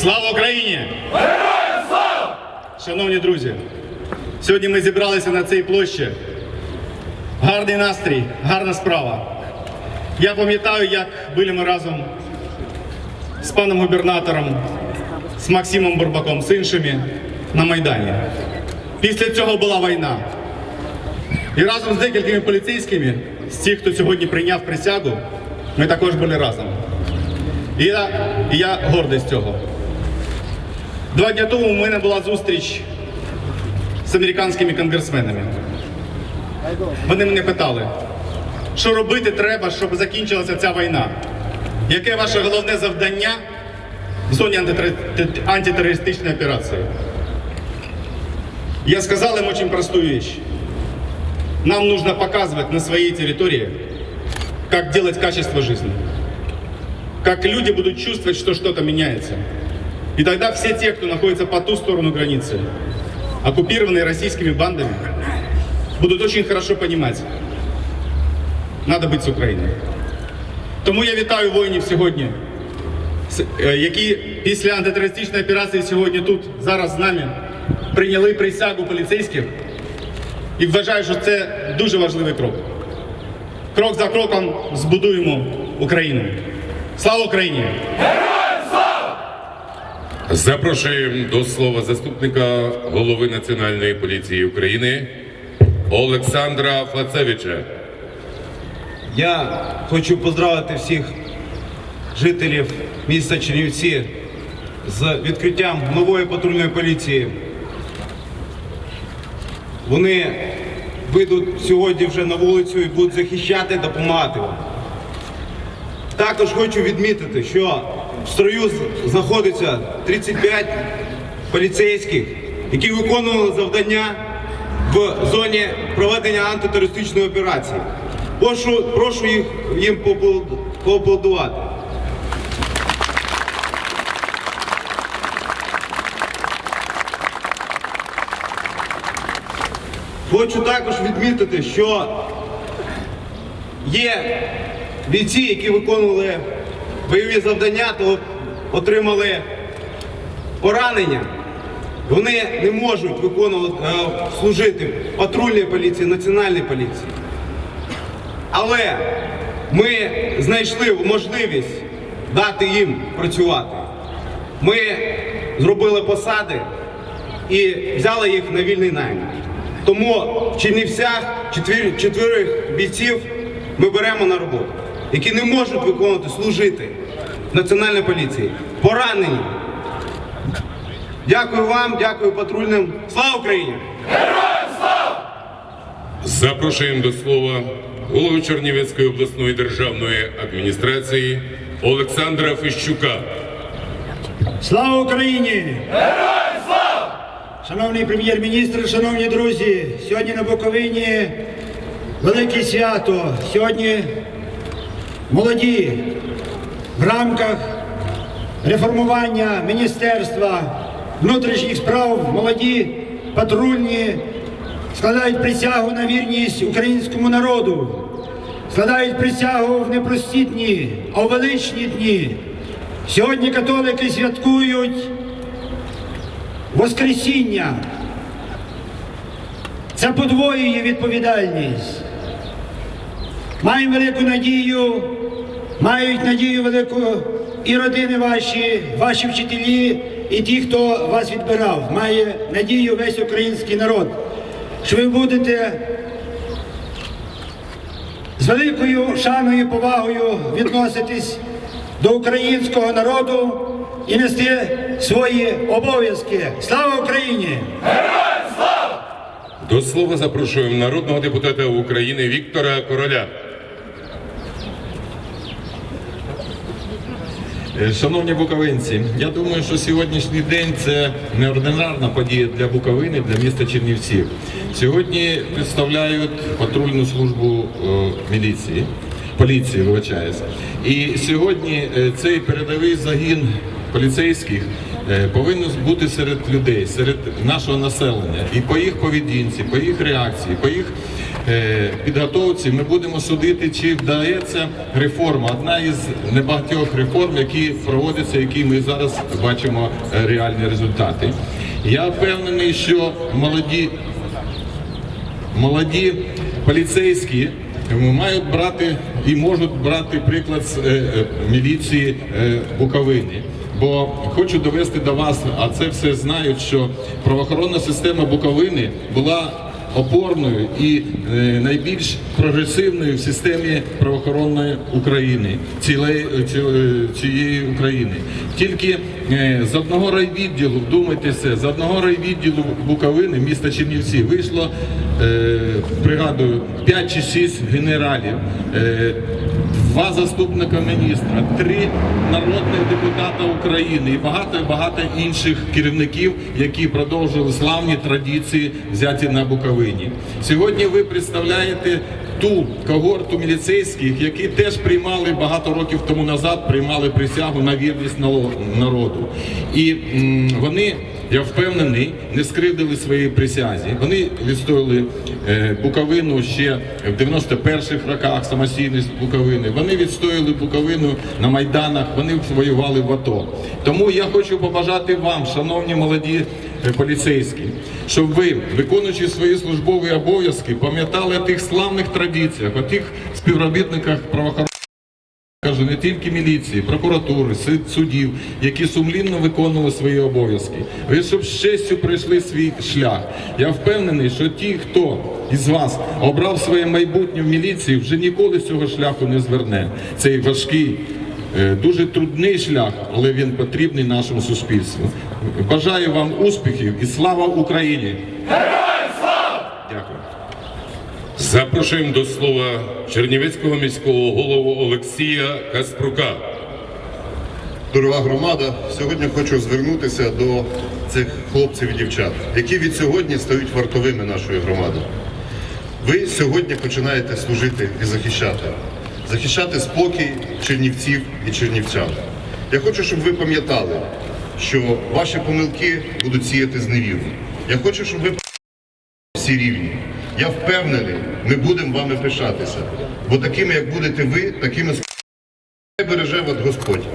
Слава Україні! Шановні друзі, сьогодні ми зібралися на цій площі. Гарний настрій, гарна справа. Я пам'ятаю, як були ми разом з паном губернатором, з Максимом Бурбаком, з іншими на Майдані. Після цього була війна. І разом з декількома поліцейськими, з тих, хто сьогодні прийняв присягу, ми також були разом. І я, і я гордий з цього. Два дні тому у мене була зустріч з американськими конгресменами. Вони мене питали, що робити треба, щоб закінчилася ця війна. Яке ваше головне завдання в зоні антитер- антитеррористичної операції? Я сказал им очень простую вещь. Нам нужно показывать на своей территории, как делать качество жизни. Как люди будут чувствовать, что что-то меняется. И тогда все те, кто находится по ту сторону границы, оккупированные российскими бандами, будут очень хорошо понимать, надо быть з Україною. Тому я вітаю воїнів сьогодні, с- е, які після антитерористичної операції сьогодні тут, зараз з нами, прийняли присягу поліцейських і вважаю, що це дуже важливий крок. Крок за кроком збудуємо Україну. Слава Україні! Запрошуємо до слова заступника голови Національної поліції України Олександра Флацевича. Я хочу поздравити всіх жителів міста Чернівці з відкриттям нової патрульної поліції. Вони вийдуть сьогодні вже на вулицю і будуть захищати, допомагати вам. Також хочу відмітити, що в строю знаходиться 35 поліцейських, які виконували завдання в зоні проведення антитерористичної операції. Прошу, прошу їх їм поапл- поаплодувати. Хочу також відмітити, що є бійці, які виконували бойові завдання, то отримали поранення. Вони не можуть виконувати е, служити патрульній поліції, національній поліції. Але ми знайшли можливість дати їм працювати. Ми зробили посади і взяли їх на вільний найм. Тому в Чернівцях четвір, чотирьох бійців ми беремо на роботу, які не можуть виконувати, служити в національній поліції. Поранені. Дякую вам, дякую патрульним. Слава Україні! Героям слава! Запрошуємо до слова голову Чернівецької обласної державної адміністрації Олександра Фищука. Слава Україні! Героям слава! Шановний прем'єр-міністр, шановні друзі, сьогодні на Буковині велике свято. Сьогодні молоді в рамках реформування Міністерства внутрішніх справ молоді патрульні складають присягу на вірність українському народу, складають присягу в непрості дні, а у величні дні. Сьогодні католики святкують Воскресіння. Це подвоює відповідальність. Маємо велику надію, мають надію велику і родини ваші, ваші вчителі, і ті, хто вас відбирав. Має надію весь український народ, що ви будете з великою шаною повагою відноситись до українського народу і нести свої обов'язки. Слава Україні! Героям слава! До слова запрошуємо народного депутата України Віктора Короля. Шановні буковинці, я думаю, що сьогоднішній день це неординарна подія для Буковини, для міста Чернівців. Сьогодні представляють патрульну службу е, міліції, поліції, вибачаюсь. І сьогодні е, цей передовий загін поліцейських е, повинно бути серед людей, серед нашого населення. І по їх поведінці, по їх реакції, по їх е, підготовці ми будемо судити, чи вдається реформа. Одна із небагатьох реформ, які проводяться, які ми зараз бачимо е, реальні результати. Я впевнений, що молоді молоді поліцейські мають брати і можуть брати приклад з е, е, міліції е, Буковини. Бо хочу довести до вас, а це все знають, що правоохоронна система Буковини була опорною і е, найбільш прогресивною в системі правоохоронної України, цілей, ці- е, цієї України. Тільки е, з одного райвідділу, вдумайтеся, з одного райвідділу Буковини, міста Чернівці, вийшло, пригадую, 5 чи 6 генералів, два заступника міністра, три народних депутата України і багато багато інших керівників, які продовжили славні традиції взяті на Буковині. Сьогодні ви представляєте ту когорту міліцейських, які теж приймали багато років тому назад, приймали присягу на вірність народу. І вони, я впевнений, не скривдили своїй присязі. Вони відстояли е, Буковину ще в 91-х роках самостійність Буковини. Вони відстояли Буковину на майданах. Вони воювали в АТО. Тому я хочу побажати вам, шановні молоді поліцейські, щоб ви, виконуючи свої службові обов'язки, пам'ятали о тих славних традиціях, о тих співробітниках правоохоронних. Кажу, не тільки міліції, прокуратури, суд- суддів, які сумлінно виконували свої обов'язки. Ви щоб з честю пройшли свій шлях. Я впевнений, що ті, хто із вас обрав своє майбутнє в міліції, вже ніколи цього шляху не зверне. Цей важкий, дуже трудний шлях, але він потрібний нашому суспільству. Бажаю вам успіхів і слава Україні! Героям слава! Дякую. Запрошуємо до слова Чернівецького міського голову Олексія Каспрука. Дорога громада, сьогодні хочу звернутися до цих хлопців і дівчат, які від сьогодні стають вартовими нашої громади. Ви сьогодні починаєте служити і захищати, захищати спокій чернівців і чернівчан. Я хочу, щоб ви пам'ятали, що ваші помилки будуть сіяти зневіру. Я хочу, щоб ви всі рівні. Я впевнений, ми будемо вами пишатися. Бо такими, як будете ви, такими береже вас Господь.